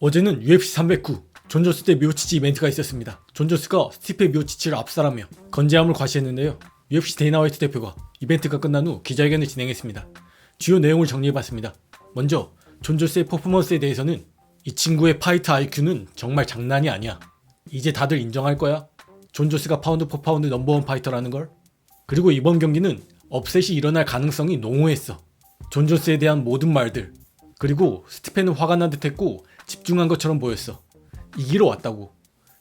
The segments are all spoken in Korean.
어제는 UFC 309 존조스 대 미오치치 이벤트가 있었습니다. 존조스가 스티페 미오치치를 압살하며 건재함을 과시했는데요. UFC 데이나 화이트 대표가 이벤트가 끝난 후 기자회견을 진행했습니다. 주요 내용을 정리해봤습니다. 먼저 존조스의 퍼포먼스에 대해서는 이 친구의 파이트 IQ는 정말 장난이 아니야. 이제 다들 인정할 거야. 존조스가 파운드 포 파운드 넘버원 파이터라는 걸. 그리고 이번 경기는 업셋이 일어날 가능성이 농후했어. 존조스에 대한 모든 말들. 그리고 스티펜은 화가 난 듯했고 집중한 것처럼 보였어. 이기러 왔다고.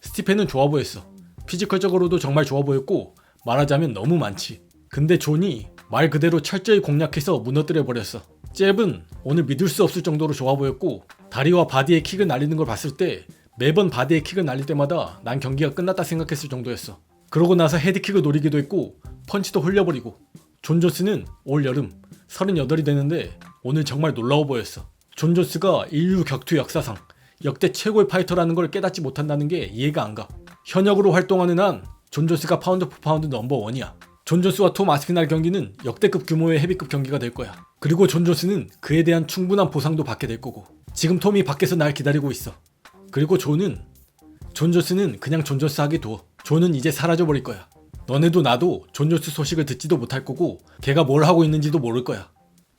스티펜은 좋아 보였어. 피지컬적으로도 정말 좋아 보였고 말하자면 너무 많지. 근데 존이 말 그대로 철저히 공략해서 무너뜨려 버렸어. 잽은 오늘 믿을 수 없을 정도로 좋아 보였고 다리와 바디에 킥을 날리는 걸 봤을 때 매번 바디에 킥을 날릴 때마다 난 경기가 끝났다 생각했을 정도였어. 그러고 나서 헤드킥을 노리기도 했고 펀치도 흘려버리고 존 조스는 올 여름 38이 되는데 오늘 정말 놀라워 보였어. 존 조스가 인류 격투 역사상 역대 최고의 파이터라는 걸 깨닫지 못한다는 게 이해가 안 가. 현역으로 활동하는 한 존 조스가 파운드 포 파운드 넘버 원이야. 존 조스와 톰 아스피날 경기는 역대급 규모의 헤비급 경기가 될 거야. 그리고 존 조스는 그에 대한 충분한 보상도 받게 될 거고. 지금 톰이 밖에서 날 기다리고 있어. 그리고 존은 존 조스는 그냥 존 조스 하게 둬. 존은 이제 사라져 버릴 거야. 너네도 나도 존 조스 소식을 듣지도 못할 거고 걔가 뭘 하고 있는지도 모를 거야.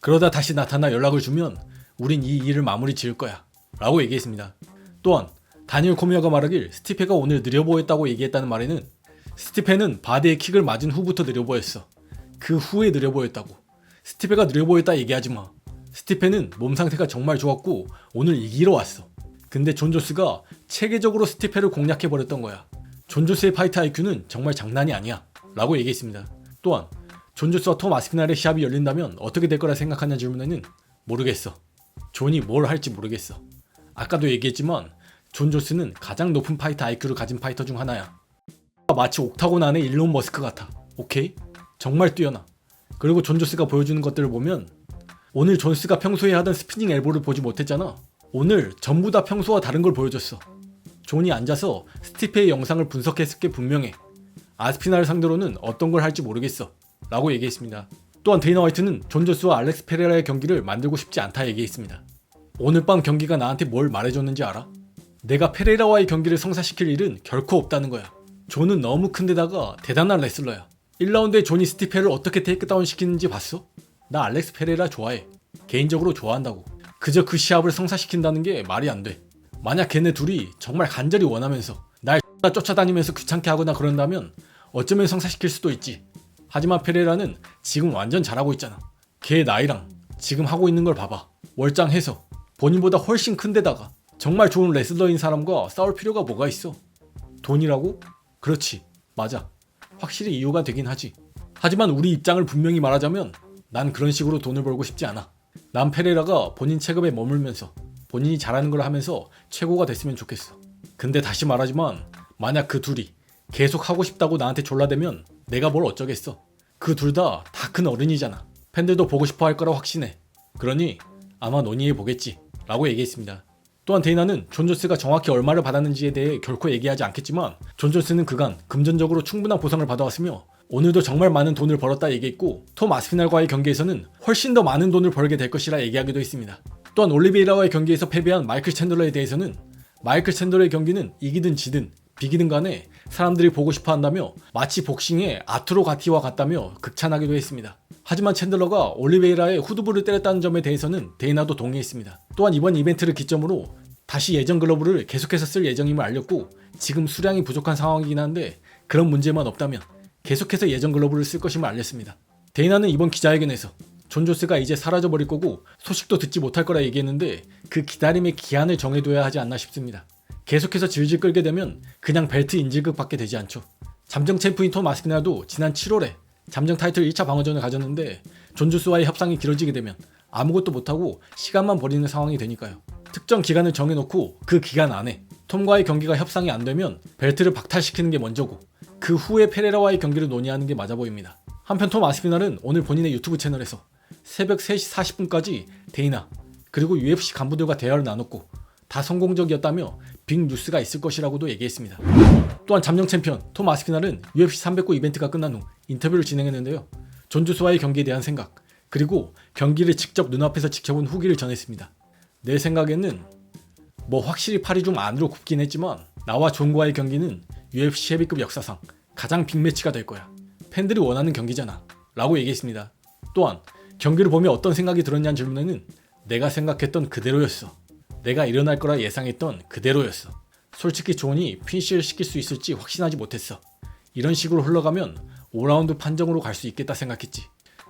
그러다 다시 나타나 연락을 주면 우린 이 일을 마무리 지을 거야. 라고 얘기했습니다. 또한 다니엘 코미어가 말하길 스티페가 오늘 느려 보였다고 얘기했다는 말에는 스티페는 바디에 킥을 맞은 후부터 느려 보였어. 그 후에 느려 보였다고. 스티페가 느려 보였다 얘기하지 마. 스티페는 몸 상태가 정말 좋았고 오늘 이기러 왔어. 근데 존 조스가 체계적으로 스티페를 공략해 버렸던 거야. 존 조스의 파이트 IQ는 정말 장난이 아니야. 라고 얘기했습니다. 또한 존 조스와 톰 아스피날의 시합이 열린다면 어떻게 될 거라 생각하냐 질문에는 모르겠어. 존이 뭘 할지 모르겠어. 아까도 얘기했지만 존 조스는 가장 높은 파이터 IQ를 가진 파이터 중 하나야. 마치 옥타곤 안의 일론 머스크 같아. 오케이? 정말 뛰어나. 그리고 존 조스가 보여주는 것들을 보면 오늘 존스가 평소에 하던 스피닝 엘보를 보지 못했잖아. 오늘 전부 다 평소와 다른 걸 보여줬어. 존이 앉아서 스티페의 영상을 분석했을 게 분명해. 아스피나를 상대로는 어떤 걸 할지 모르겠어. 라고 얘기했습니다. 또한 데이나 화이트는 존 조스와 알렉스 페레라의 경기를 만들고 싶지 않다 얘기했습니다. 오늘 밤 경기가 나한테 뭘 말해줬는지 알아? 내가 페레라와의 경기를 성사시킬 일은 결코 없다는 거야. 존은 너무 큰데다가 대단한 레슬러야. 1라운드에 존이 스티페를 어떻게 테이크다운 시키는지 봤어? 나 알렉스 페레라 좋아해. 개인적으로 좋아한다고. 그저 그 시합을 성사시킨다는 게 말이 안 돼. 만약 걔네 둘이 정말 간절히 원하면서 날 쫓아다니면서 귀찮게 하거나 그런다면 어쩌면 성사시킬 수도 있지. 하지만 페레라는 지금 완전 잘하고 있잖아. 걔 나이랑 지금 하고 있는 걸 봐봐. 월장해서 본인보다 훨씬 큰데다가 정말 좋은 레슬러인 사람과 싸울 필요가 뭐가 있어? 돈이라고? 그렇지. 맞아. 확실히 이유가 되긴 하지. 하지만 우리 입장을 분명히 말하자면 난 그런 식으로 돈을 벌고 싶지 않아. 난 페레라가 본인 체급에 머물면서 본인이 잘하는 걸 하면서 최고가 됐으면 좋겠어. 근데 다시 말하지만 만약 그 둘이 계속 하고 싶다고 나한테 졸라대면 내가 뭘 어쩌겠어. 그 둘 다 다 큰 어른이잖아. 팬들도 보고 싶어 할 거라 확신해. 그러니 아마 논의해 보겠지. 라고 얘기했습니다. 또한 데이나는 존 존스가 정확히 얼마를 받았는지에 대해 결코 얘기하지 않겠지만 존 존스는 그간 금전적으로 충분한 보상을 받아왔으며 오늘도 정말 많은 돈을 벌었다 얘기했고 톰 아스피날과의 경기에서는 훨씬 더 많은 돈을 벌게 될 것이라 얘기하기도 했습니다. 또한 올리베이라와의 경기에서 패배한 마이클 챈들러에 대해서는 마이클 챈들러의 경기는 이기든 지든 비기든 간에 사람들이 보고 싶어 한다며 마치 복싱의 아투로 가티와 같다며 극찬하기도 했습니다. 하지만 챈들러가 올리베이라의 후두부를 때렸다는 점에 대해서는 데이나도 동의했습니다. 또한 이번 이벤트를 기점으로 다시 예전 글러브를 계속해서 쓸 예정임을 알렸고 지금 수량이 부족한 상황이긴 한데 그런 문제만 없다면 계속해서 예전 글러브를 쓸 것임을 알렸습니다. 데이나는 이번 기자회견에서 존 조스가 이제 사라져 버릴 거고 소식도 듣지 못할 거라 얘기했는데 그 기다림의 기한을 정해둬야 하지 않나 싶습니다. 계속해서 질질 끌게 되면 그냥 벨트 인질극 받게 되지 않죠. 잠정 챔프인 톰 아스피나도 지난 7월에 잠정 타이틀 1차 방어전을 가졌는데 존 조스와의 협상이 길어지게 되면 아무것도 못하고 시간만 버리는 상황이 되니까요. 특정 기간을 정해놓고 그 기간 안에 톰과의 경기가 협상이 안 되면 벨트를 박탈시키는 게 먼저고 그 후에 페레라와의 경기를 논의하는 게 맞아 보입니다. 한편 톰 아스피날은 오늘 본인의 유튜브 채널에서 새벽 3시 40분까지 데이나 그리고 UFC 간부들과 대화를 나눴고 다 성공적이었다며 빅 뉴스가 있을 것이라고도 얘기했습니다. 또한 잠정 챔피언 톰 아스피날은 UFC 309 이벤트가 끝난 후 인터뷰를 진행했는데요. 존 주스와의 경기에 대한 생각 그리고 경기를 직접 눈앞에서 지켜본 후기를 전했습니다. 내 생각에는 뭐 확실히 팔이 좀 안으로 굽긴 했지만 나와 존과의 경기는 UFC 헤비급 역사상 가장 빅매치가 될 거야. 팬들이 원하는 경기잖아. 라고 얘기했습니다. 또한 경기를 보며 어떤 생각이 들었냐는 질문에는 내가 생각했던 그대로였어. 내가 일어날 거라 예상했던 그대로였어. 솔직히 존이 핀시를 시킬 수 있을지 확신하지 못했어. 이런 식으로 흘러가면 5라운드 판정으로 갈 수 있겠다 생각했지.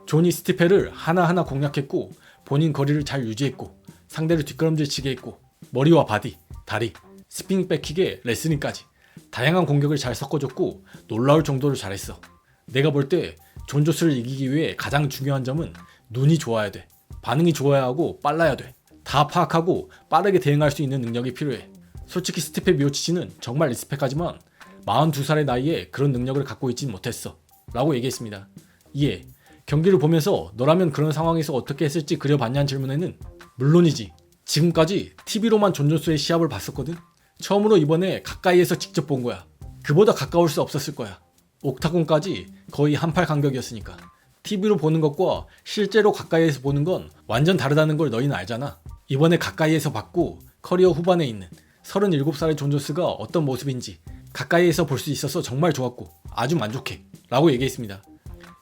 존이 스티페를 하나하나 공략했고 본인 거리를 잘 유지했고 상대를 뒷걸음질 치게 했고 머리와 바디, 다리, 스피닝 백킥에 레슬링까지 다양한 공격을 잘 섞어줬고 놀라울 정도로 잘했어. 내가 볼 때 존조스를 이기기 위해 가장 중요한 점은 눈이 좋아야 돼. 반응이 좋아야 하고 빨라야 돼. 다 파악하고 빠르게 대응할 수 있는 능력이 필요해. 솔직히 스티페 미오치치는 정말 리스펙하지만 42살의 나이에 그런 능력을 갖고 있진 못했어. 라고 얘기했습니다. 이에 경기를 보면서 너라면 그런 상황에서 어떻게 했을지 그려봤냐는 질문에는 물론이지. 지금까지 TV로만 존존스의 시합을 봤었거든. 처음으로 이번에 가까이에서 직접 본 거야. 그보다 가까울 수 없었을 거야. 옥타곤까지 거의 한 팔 간격이었으니까. TV로 보는 것과 실제로 가까이에서 보는 건 완전 다르다는 걸 너희는 알잖아. 이번에 가까이에서 봤고 커리어 후반에 있는 37살의 존 존스가 어떤 모습인지 가까이에서 볼 수 있어서 정말 좋았고 아주 만족해. 라고 얘기했습니다.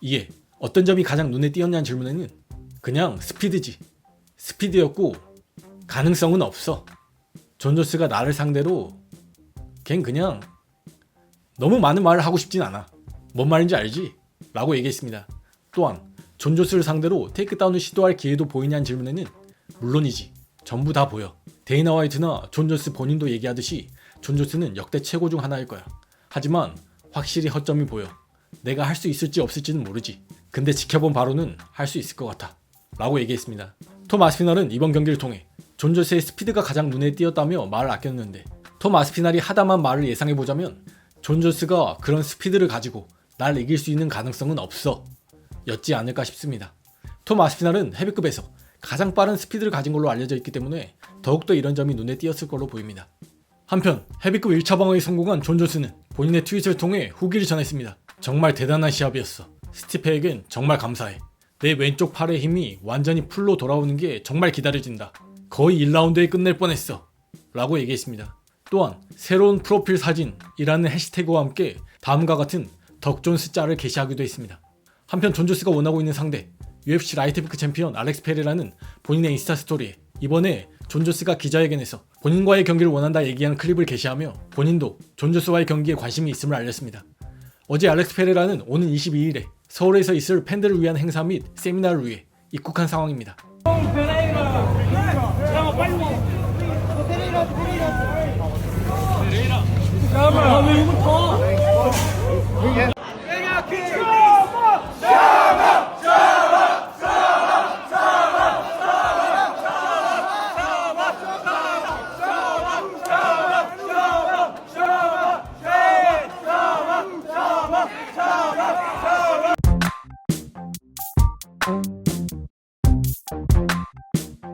이에 어떤 점이 가장 눈에 띄었냐는 질문에는 그냥 스피드지. 스피드였고 가능성은 없어. 존 존스가 나를 상대로 걘 그냥 너무 많은 말을 하고 싶진 않아. 뭔 말인지 알지? 라고 얘기했습니다. 또한 존조스를 상대로 테이크다운을 시도할 기회도 보이냐는 질문에는 물론이지. 전부 다 보여. 데이나 화이트나 존조스 본인도 얘기하듯이 존조스는 역대 최고 중 하나일 거야. 하지만 확실히 허점이 보여. 내가 할 수 있을지 없을지는 모르지. 근데 지켜본 바로는 할 수 있을 것 같아. 라고 얘기했습니다. 톰 아스피널은 이번 경기를 통해 존조스의 스피드가 가장 눈에 띄었다며 말을 아꼈는데 톰 아스피날이 하다만 말을 예상해보자면 존조스가 그런 스피드를 가지고 날 이길 수 있는 가능성은 없어 였지 않을까 싶습니다. 톰 아스피날은 헤비급에서 가장 빠른 스피드를 가진 걸로 알려져 있기 때문에 더욱더 이런 점이 눈에 띄었을 걸로 보입니다. 한편 헤비급 1차 방어에 성공한 존조스는 본인의 트윗을 통해 후기를 전했습니다. 정말 대단한 시합이었어. 스티페에겐 정말 감사해. 내 왼쪽 팔의 힘이 완전히 풀로 돌아오는 게 정말 기다려진다. 거의 1라운드에 끝낼 뻔했어. 라고 얘기했습니다. 또한 새로운 프로필 사진이라는 해시태그와 함께 다음과 같은 덕존스 짤을 게시하기도 했습니다. 한편 존조스가 원하고 있는 상대 UFC 라이트피크 챔피언 알렉스 페레라는 본인의 인스타 스토리에 이번에 존조스가 기자회견에서 본인과의 경기를 원한다 얘기한 클립을 게시하며 본인도 존조스와의 경기에 관심이 있음을 알렸습니다. 어제 알렉스 페레라는 오는 22일에 서울에서 있을 팬들을 위한 행사 및 세미나를 위해 입국한 상황입니다.